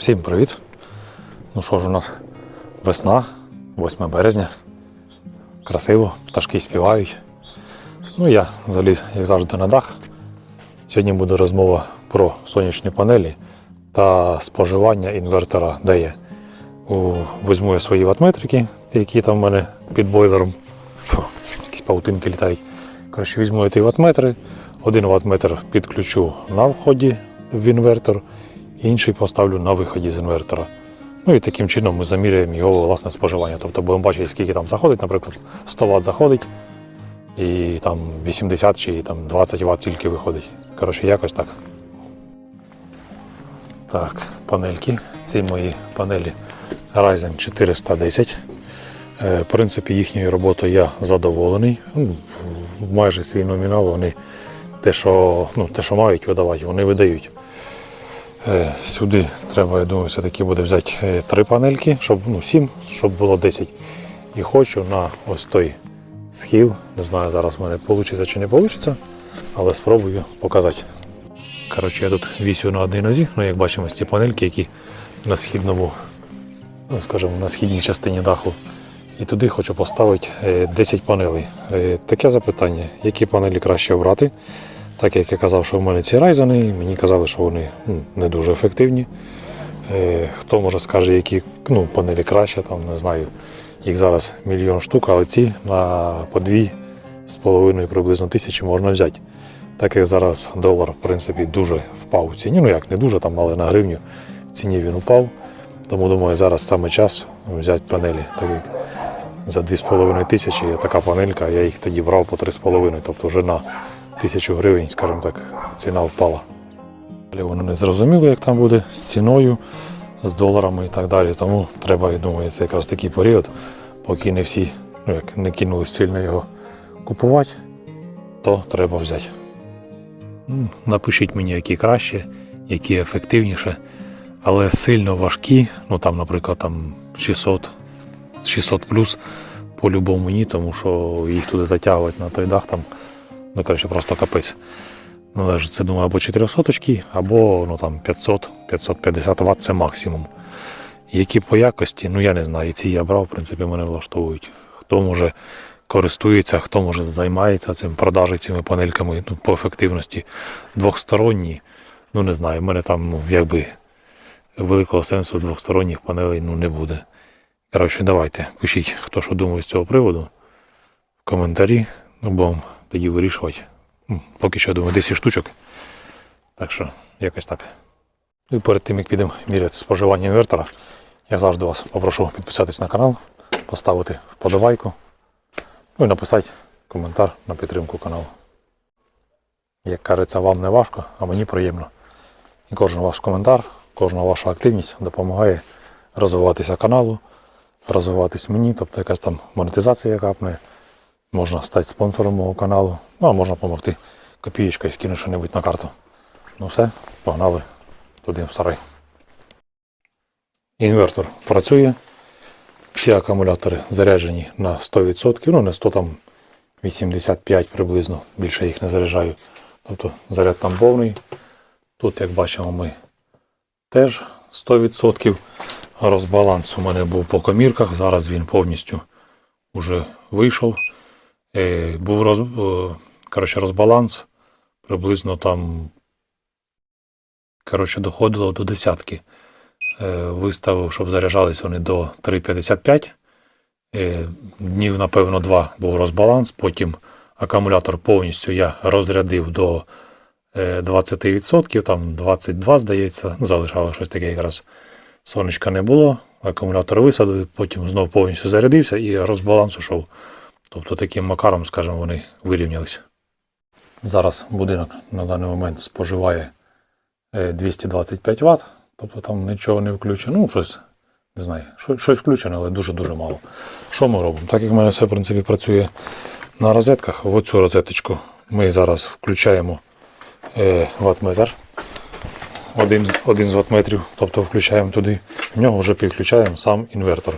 Всім привіт! Ну що ж, у нас весна, 8 березня. Красиво, пташки співають. Ну я заліз, як завжди, на дах. Сьогодні буде розмова про сонячні панелі та споживання інвертора DE. Візьму я свої ватметрики, які там в мене під бойлером. Фу, якісь паутинки літають. Коротше, візьму я ті ватметри. Один ватметр підключу на вході в інвертор, інший поставлю на виході з інвертора. Ну і таким чином ми заміряємо його власне споживання. Тобто будемо бачити, скільки там заходить, наприклад, 100 Вт заходить, і там 80 чи там 20 Вт тільки виходить. Коротше, якось так. Так, панельки. Ці мої панелі Ryzen 410. Е, В принципі, їхньою роботою я задоволений. Ну, Майже свій номінал вони те, що, ну, те, що мають видавати, вони видають. Е, Сюди треба, я думаю, все-таки буде взяти е, три панельки, щоб ну, сім, щоб було 10. І хочу на ось той схил. Не знаю, зараз в мене вийде чи не вийде, але спробую показати. Коротше, я тут вісю на одній нозі, ну як бачимо, ці панельки, які на східному, ну скажімо, на східній частині даху. І туди хочу поставити е, 10 панелей. Е, Таке запитання, які панелі краще обрати. Так як я казав, що в мене ці райзани, мені казали, що вони не дуже ефективні. Е, Хто може скаже, які ну, панелі краще, там не знаю. Їх зараз мільйон штук, але ці на по дві з половиною приблизно тисячі можна взяти. Так як зараз долар, в принципі, дуже впав у ціні. Ну як не дуже там, але на гривню в ціні він упав. Тому думаю, зараз саме час взяти панелі. Так як за 2,5 тисячі є така панелька, я їх тоді брав по 3,5, тобто вже на тисячу гривень, скажімо так, ціна впала. Далі воно не зрозуміло, як там буде з ціною, з доларами і так далі. Тому треба, я думаю, це якраз такий період, поки не всі ну, як не кинулись сильно його купувати, то треба взяти. Напишіть мені, які краще, які ефективніше, але сильно важкі, ну там, наприклад, там 600, 600 плюс по-любому ні, тому що їх туди затягувати на той дах там, ну коротше, просто капець. Належить, це думаю, або 400 або ну, там 500-550 Вт це максимум. Які по якості, ну я не знаю, ці я брав, в принципі, мене влаштовують. Хто може користується, хто може займається цим, продажі цими панельками ну, по ефективності двохсторонні. Ну не знаю, в мене там ну, якби великого сенсу двохсторонніх панелей ну, не буде. Коротше, давайте, пишіть, хто що думає з цього приводу. В коментарі, ну будемо тоді вирішувати. Ну, Поки що думаю, 10 штучок. Так що, якось так. Ну І перед тим, як підемо міряти споживання інвертора, я завжди вас попрошу підписатись на канал, поставити вподобайку, ну і написати коментар на підтримку каналу. Як кажеться, вам не важко, а мені приємно. І кожен ваш коментар, кожна ваша активність допомагає розвиватися каналу, розвиватись мені, тобто якась там монетизація капне. Можна стати спонсором мого каналу, ну а можна допомогти копієчкою скину що-небудь на карту. Ну все, погнали туди в сарай. Інвертор працює. Всі акумулятори заряджені на 100%, ну не 100 там 85 приблизно, більше їх не заряджаю. Тобто заряд там повний. Тут, як бачимо, ми теж 100%. Розбаланс у мене був по комірках, зараз він повністю вже вийшов. Е, був роз, е, коротше, розбаланс. Приблизно там коротше, доходило до десятки. Е, виставив, щоб заряджались вони до 3,55. Е, днів, напевно, два був розбаланс. Потім акумулятор повністю я розрядив до е, 20%, там 22, здається, залишало щось таке якраз. Сонечка не було, акумулятор висадили, потім знов повністю зарядився і розбаланс ушов. Тобто таким макаром, скажімо, вони вирівнялися. Зараз будинок на даний момент споживає е, 225 Вт, тобто там нічого не включено. Ну, щось, не знаю, щось включено, але дуже-дуже мало. Що ми робимо? Так як в мене все, в принципі, працює на розетках, в оцю розеточку ми зараз включаємо е, ватметр. Один, один з ватметрів, тобто включаємо туди, в нього вже підключаємо сам інвертор.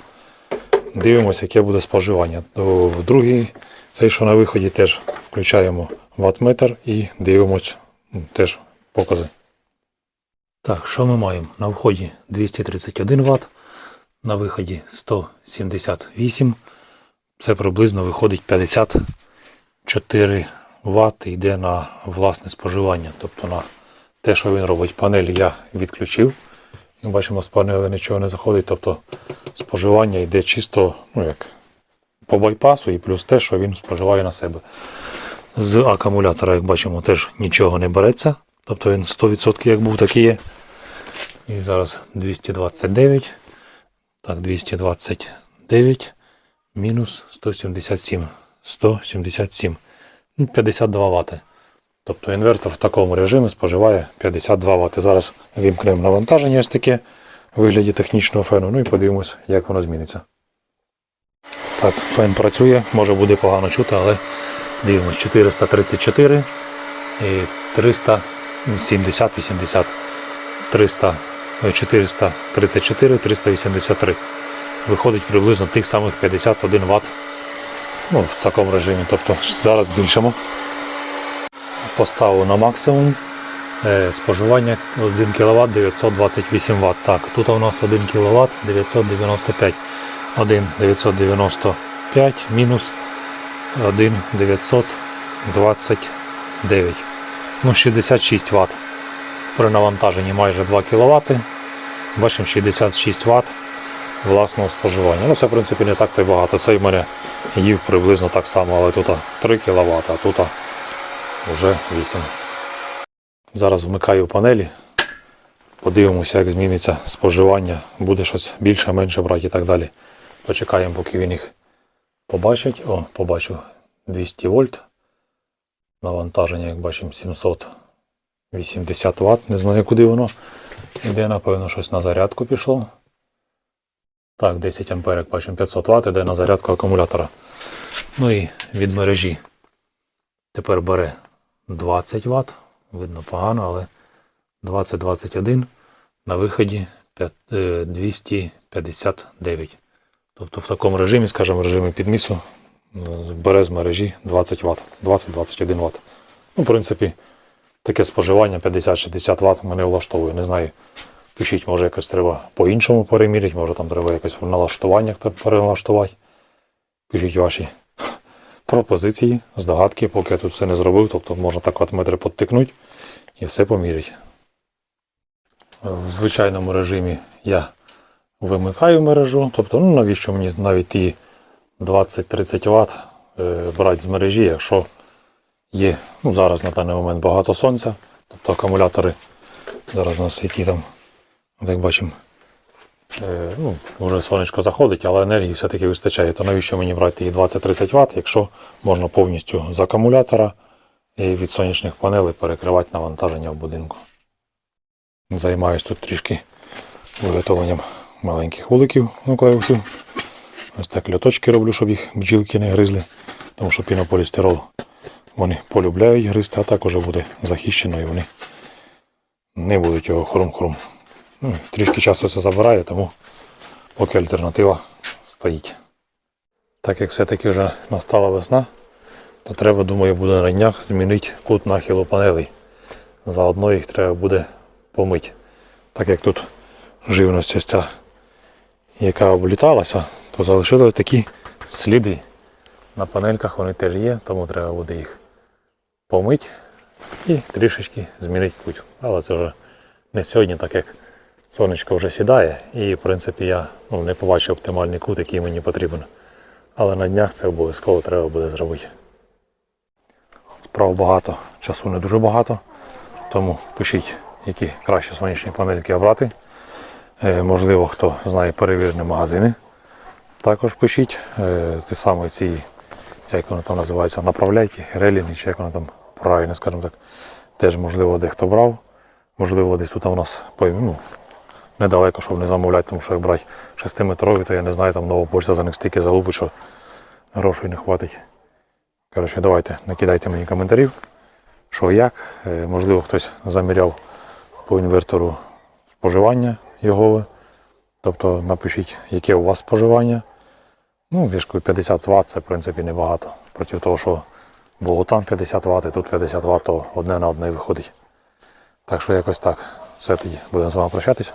Дивимося, яке буде споживання. В другий, цей, що на виході, теж включаємо ватметр і дивимося теж покази. Так, що ми маємо? На вході 231 Вт, на виході 178. Це приблизно виходить 54 Вт йде на власне споживання. Тобто на те, що він робить. Панель я відключив. Як бачимо, з панелі нічого не заходить. Тобто споживання йде чисто ну, як, по байпасу і плюс те, що він споживає на себе. З акумулятора, як бачимо, теж нічого не береться. Тобто він 100% як був, так і є. І зараз 229. Так, 229 мінус 177. 177. Ну, 52 Вт. Тобто інвертор в такому режимі споживає 52 Вт. Зараз вімкнемо навантаження ось таке в вигляді технічного фену. Ну і подивимось, як воно зміниться. Так, фен працює, може буде погано чути, але дивимось 434 і 370 80 300 е, 434 383 виходить приблизно тих самих 51 Вт ну, в такому режимі. Тобто зараз збільшимо. Поставив на максимум. Е, Споживання 1 кВт 928 Вт. Так, тут у нас 1 кВт 995. 1 995 мінус 1 929. Ну, 66 Вт. При навантаженні майже 2 кВт. Бачимо 66 Вт власного споживання. Ну це в принципі не так то й багато. Цей в мене їв приблизно так само, але тут 3 кВт, а тут вже 8. Зараз вмикаю панелі. Подивимося, як зміниться споживання. Буде щось більше, менше брати і так далі. Почекаємо, поки він їх побачить. О, побачив 200 вольт. Навантаження, як бачимо, 780 Вт. Не знаю, куди воно. Іде, напевно, щось на зарядку пішло. Так, 10 Амперек, бачимо, 500 Вт іде на зарядку акумулятора. Ну і від мережі. Тепер бере 20 Вт. Видно погано, але 20-21 на виході п'ят- е, 259. Тобто в такому режимі, скажімо, в режимі підмісу бере з мережі 20 Вт, 20-21 Вт. Ну, в принципі, таке споживання 50-60 Вт мене влаштовує. Не знаю. Пишіть, може якось треба по-іншому переміряти, може там треба якось в налаштуваннях переналаштувати. Пишіть ваші пропозиції, здогадки, поки я тут все не зробив, тобто можна так от метри підтикнути і все поміряти. В звичайному режимі я вимикаю мережу, тобто ну, навіщо мені навіть ті 20-30 Вт е, брати з мережі, якщо є ну, зараз на даний момент багато сонця, тобто акумулятори зараз у нас які там, от як бачимо, ну, вже сонечко заходить, але енергії все-таки вистачає. То навіщо мені брати її 20-30 Вт, якщо можна повністю з акумулятора і від сонячних панелей перекривати навантаження в будинку. Займаюсь тут трішки виготовленням маленьких вуликів нуклеусів. Ось так льоточки роблю, щоб їх бджілки не гризли, тому що пінополістирол вони полюбляють гризти, а так уже буде захищено і вони не будуть його хрум-хрум. Ну, трішки часу це забирає, тому поки альтернатива стоїть. Так як все-таки вже настала весна, то треба, думаю, буде на днях змінити кут нахилу панелей. Заодно їх треба буде помити. Так як тут живність ця, яка обліталася, то залишили такі сліди. На панельках вони теж є, тому треба буде їх помити і трішечки змінити куть. Але це вже не сьогодні, так як сонечко вже сідає, і в принципі я ну, не побачу оптимальний кут, який мені потрібен. Але на днях це обов'язково треба буде зробити. Справ багато, часу не дуже багато. Тому пишіть, які кращі сонячні панельки обрати. Е, можливо, хто знає перевірені магазини. Також пишіть е, ті самі ці, як вони там називаються, направляйки, релінги, чи як вони там правильно, скажімо так. Теж, можливо, дехто брав. Можливо, десь тут у нас ну, недалеко, щоб не замовляти, тому що як брати 6-метрові, то я не знаю, там нова почта за них стільки залупить, що грошей не хватить. Коротше, давайте, накидайте мені коментарів, що як. Е, Можливо, хтось заміряв по інвертору споживання його. Тобто напишіть, яке у вас споживання. Ну, вішкою 50 Вт це в принципі небагато. Проти того, що було там 50 Вт, і тут 50 Вт, то одне на одне виходить. Так що якось так. Все тоді будемо з вами прощатись.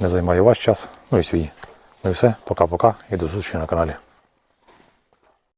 Не займаю ваш час, ну і свій. Ну і все, пока-пока і до зустрічі на каналі.